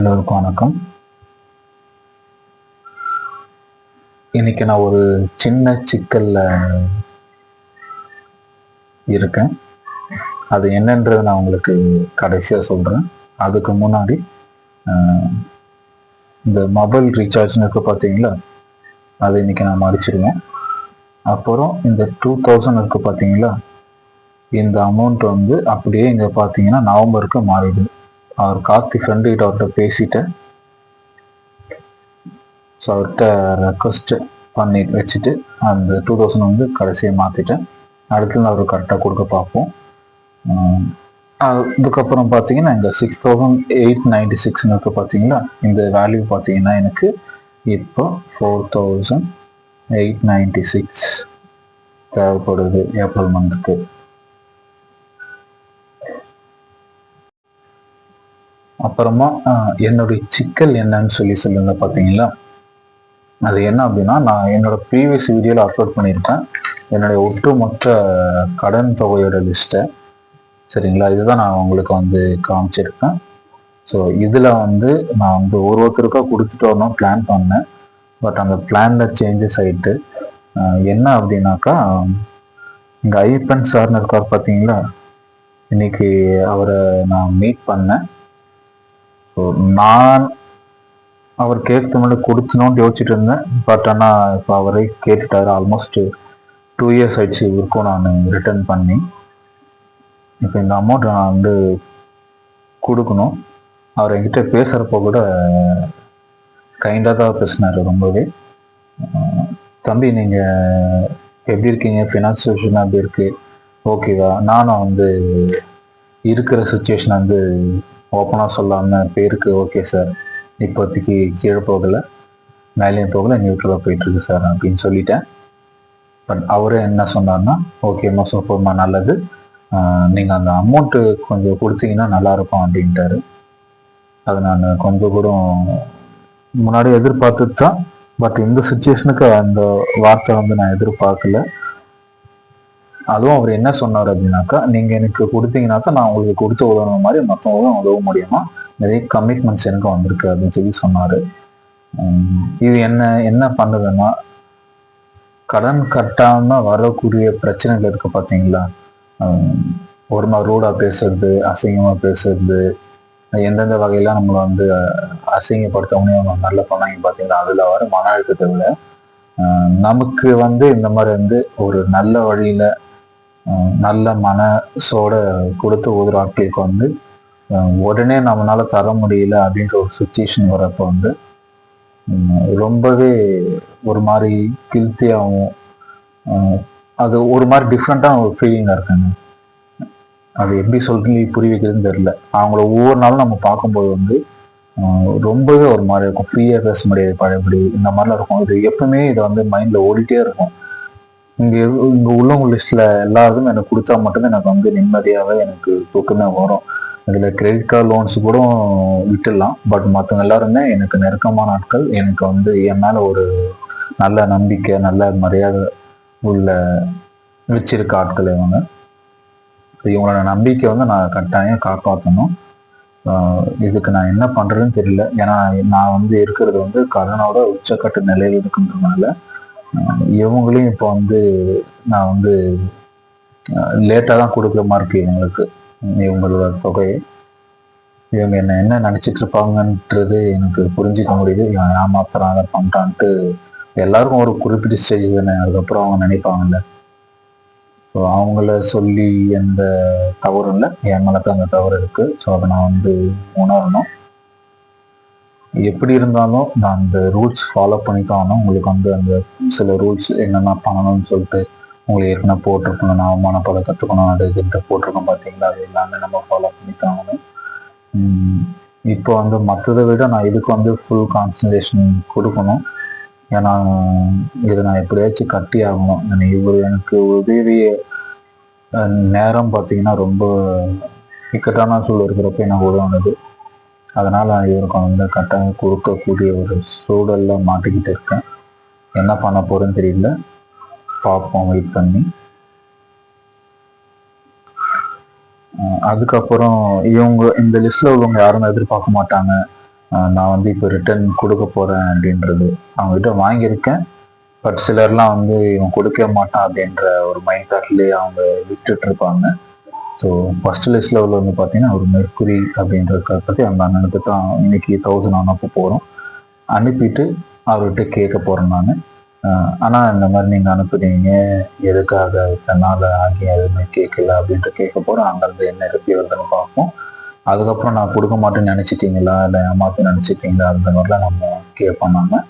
எல்லோருக்கும் வணக்கம். இன்னைக்கு நான் ஒரு சின்ன சிக்கல்ல இருக்கேன். அது என்னன்றது நான் உங்களுக்கு கடைசியாக சொல்கிறேன் அதுக்கு முன்னாடி இந்த மொபைல் ரீசார்ஜ்னு இருக்குது பார்த்தீங்களா அது இன்னைக்கு நான் மடிச்சிருவேன் அப்புறம் இந்த டூ தௌசண்ட் இருக்கு பார்த்தீங்களா இந்த அமௌண்ட் வந்து அப்படியே இங்கே பார்த்தீங்கன்னா நவம்பருக்கு மாறிடுது. அவர் கார்த்தி ஃப்ரெண்டு கிட்ட அவர்கிட்ட பேசிட்டேன். ஸோ அவர்கிட்ட ரெக்வஸ்ட்டு பண்ணி வச்சுட்டு அந்த டூ தௌசண்ட் வந்து கடைசியை மாற்றிட்டேன் அடுத்து நான் அவர் கரெக்டாக கொடுக்க பார்ப்போம். அதுக்கப்புறம் பார்த்தீங்கன்னா இந்த சிக்ஸ் தௌசண்ட் எயிட் நைன்டி சிக்ஸ்னு இருக்குது பார்த்தீங்களா இந்த வேல்யூ பார்த்தீங்கன்னா எனக்கு இப்போ four thousand eight ninety six தேவைப்படுது ஏப்ரல் மந்த்துக்கு அப்புறமா என்னுடைய சிக்கல் என்னன்னு சொல்லி சொல்லுங்க பார்த்தீங்களா அது என்ன அப்படின்னா நான் என்னோட ப்ரீவியஸ் வீடியோவில் அப்லோட் பண்ணியிருக்கேன். என்னுடைய ஒட்டுமொத்த கடன் தொகையோட லிஸ்ட்டை சரிங்களா? இதுதான் நான் உங்களுக்கு வந்து காமிச்சிருக்கேன். ஸோ இதில் வந்து நான் வந்து ஒரு ஒருத்தருக்காக கொடுத்துட்டு வரணும் பிளான் பண்ணேன். பட் அந்த பிளானில் சேஞ்சஸ் ஆகிட்டு என்ன அப்படின்னாக்கா இங்கே ஐப்பன் சார்னு இருக்கார் பார்த்தீங்களா இன்னைக்கு அவரை நான் மீட் பண்ணேன். ஸோ நான் அவர் கேட்க முன்னாடி கொடுத்தணும்னு யோசிச்சுட்டு இருந்தேன். பட் ஆனால் இப்போ அவரே கேட்டுட்டாரு. ஆல்மோஸ்ட் டூ இயர்ஸ் ஆயிடுச்சு இருக்கும் நான் ரிட்டர்ன் பண்ணி. இப்போ இந்த அமௌண்ட் நான் வந்து கொடுக்கணும். அவர் என்கிட்ட பேசுகிறப்போ கூட கைண்டாக தான் பேசினார் ரொம்பவே. தம்பி நீங்கள் எப்படி இருக்கீங்க? ஃபினான்ஸ் சுச்சுவேஷன் அப்படி இருக்குது ஓகேவா நானும் வந்து இருக்கிற சுச்சுவேஷன் வந்து ஓப்பனாக சொல்லாமல் பேருக்கு ஓகே சார் இப்போதைக்கு கீழே போகலை. மேலேயும் போகலை நியூட்ரலாக போயிட்டுருக்கு சார் அப்படின்னு சொல்லிட்டேன். பட் அவரே என்ன சொன்னார்னா ஓகேம்மா சூப்பர்மா நல்லது. நீங்கள் அந்த அமௌண்ட்டு கொஞ்சம் கொடுத்தீங்கன்னா நல்லாயிருக்கும் அப்படின்ட்டாரு. அது நான் கொஞ்சம் கூட முன்னாடி எதிர்பார்த்துட்டு தான் பட் இந்த சுச்சுவேஷனுக்கு அந்த வார்த்தை வந்து நான் எதிர்பார்க்கல. அதுவும் அவர் என்ன சொன்னார் அப்படின்னாக்கா நீங்கள் எனக்கு கொடுத்தீங்கன்னாக்கா நான் உங்களுக்கு கொடுத்து உதவுற மாதிரி மற்றவங்களும் உதவ முடியுமா? நிறைய கமிட்மெண்ட்ஸ் எனக்கு வந்திருக்கு அப்படின்னு சொல்லி சொன்னார். இது என்ன என்ன பண்ணுதுன்னா கடன் கட்டாமல் வரக்கூடிய பிரச்சனைகள் இருக்கு பார்த்தீங்களா ஒரு மாதிரி ரூடாக பேசுறது அசிங்கமாக பேசுறது எந்தெந்த வகையெல்லாம் நம்மளை வந்து அஹ், அசிங்கப்படுத்தவனே அவங்க நல்ல பண்ணாங்க பார்த்தீங்களா அதில் வர மன அழுத்தத்தை விட நமக்கு வந்து இந்த மாதிரி வந்து ஒரு நல்ல வழியில் நல்ல மனசோட கொடுத்து ஒரு ஆட்களுக்கு வந்து உடனே நம்மளால தர முடியல அப்படின்ற ஒரு சுச்சுவேஷன் வரப்போ வந்து ரொம்பவே ஒரு மாதிரி கில்த்தியாகவும் அது ஒரு மாதிரி டிஃப்ரெண்ட்டாக ஒரு ஃபீலிங்காக இருக்குங்க. அது எப்படி சொல்லி புரிய வைக்கிறதுன்னு தெரில அவங்கள ஒவ்வொரு நாளும் நம்ம பார்க்கும்போது வந்து ரொம்பவே ஒரு மாதிரி இருக்கும். ஃப்ரீயாக பேச முடியாது பழையபடி இந்த மாதிரிலாம் இருக்கும். இது எப்பவுமே இதை வந்து மைண்டில் ஓடிட்டே இருக்கும். இங்கே இங்கே உள்ளவங்க லிஸ்ட்டில் எல்லாருக்கும் எனக்கு கொடுத்தா மட்டும்தான் எனக்கு வந்து நிம்மதியாகவே எனக்கு தூக்கமே வரும். இதில் கிரெடிட் கார்டு லோன்ஸ் கூட விட்டுடலாம். பட் மற்றவங்க எல்லாருமே எனக்கு நெருக்கமான ஆட்கள். எனக்கு வந்து என் மேலே ஒரு நல்ல நம்பிக்கை நல்ல மரியாதை உள்ள வச்சிருக்க ஆட்கள் இவங்க. இவங்களோட நம்பிக்கை வந்து நான் கட்டாயம் காப்பாற்றணும் இதுக்கு நான் என்ன பண்ணுறதுன்னு தெரியல. ஏன்னா நான் வந்து இருக்கிறது வந்து கடனோட உச்சக்கட்ட நிலையில் இருக்கின்றனால இவங்களையும் இப்போ வந்து நான் வந்து லேட்டாக தான் கொடுக்குற மாதிரி இருக்கு இவங்களுக்கு. இவங்களோட தொகையை. இவங்க என்ன என்ன நினச்சிட்டு இருப்பாங்கன்றது எனக்கு புரிஞ்சிக்க முடியுது. இவன் ஏமாத்துறான் அதை பண்ணிட்டான்ட்டு எல்லாருக்கும் ஒரு குறிப்பிட்ட ஸ்டேஜ் தானே. அதுக்கப்புறம் அவங்க நினைப்பாங்கல்ல. ஸோ அவங்கள சொல்லி எந்த தவறும் இல்லை. என் மேலே அந்த தவறு இருக்குது ஸோ அதை நான் வந்து உணரணும். எப்படி இருந்தாலும் நான் அந்த ரூல்ஸ் ஃபாலோ பண்ணித்தான் ஆகணும் உங்களுக்கு வந்து அந்த சில ரூல்ஸ் என்னென்ன பண்ணணும்னு சொல்லிட்டு உங்களுக்கு ஏற்கனவே போட்டிருக்கணும். நான் அவமானப்பட கற்றுக்கணும் அது இதுன்ட்டு போட்டிருக்கோம் பார்த்தீங்களா அது எல்லாமே நம்ம ஃபாலோ பண்ணித்தான் ஆகணும் இப்போ வந்து மற்றதை விட நான் இதுக்கு வந்து ஃபுல் கான்சன்ட்ரேஷன் கொடுக்கணும். ஏன்னா இதை நான் எப்படியாச்சும் கட்டி ஆகணும். ஏன்னா இவர் எனக்கு உதவிய நேரம் பார்த்தீங்கன்னா ரொம்ப இக்கட்டான சூழல் இருக்கிறப்ப எனக்கு உதவுனது. அதனால் இவருக்கு வந்து கட்டாயம் கொடுக்கக்கூடிய ஒரு சூழல்ல மாட்டிக்கிட்டு இருக்கேன். என்ன பண்ண போகிறேன்னு தெரியல. பார்ப்போம் வெயிட் பண்ணி. அதுக்கப்புறம் இவங்க இந்த லிஸ்ட்டில் உள்ளவங்க யாரும் எதிர்பார்க்க மாட்டாங்க. நான் வந்து இப்போ ரிட்டர்ன் கொடுக்க போகிறேன் அப்படின்றது அவங்ககிட்ட வாங்கியிருக்கேன். பட் சிலர்லாம் வந்து இவன் கொடுக்க மாட்டான் அப்படின்ற ஒரு மைண்ட் தாட்லேயே அவங்க விட்டுட்டு இருப்பாங்க. ஸோ ஃபர்ஸ்ட் லிஸ்ட்டில் உள்ள வந்து பார்த்தீங்கன்னா ஒரு மெர்க்குரி அப்படின்றத பற்றி அந்த அண்ணனுக்கு தான் இன்னைக்கு தௌசண்ட் அனுப்ப போகிறோம் அனுப்பிட்டு அவர்கிட்ட கேட்க போகிறேன் நான். ஆனால் இந்த மாதிரி நீங்கள் அனுப்புகிறீங்க எதுக்காக இத்தனை ஆகி எதுவுமே கேட்கல அப்படின்ட்டு கேட்க போகிறோம் அங்கேருந்து என்ன ரிப்பி வருதுன்னு பார்ப்போம். அதுக்கப்புறம் நான் கொடுக்க மாட்டேன்னு நினச்சிட்டீங்களா? இல்லை ஏமாற்றி நினச்சிட்டீங்களா? அந்த மாதிரிலாம் நம்ம கேட்போம் நாங்கள்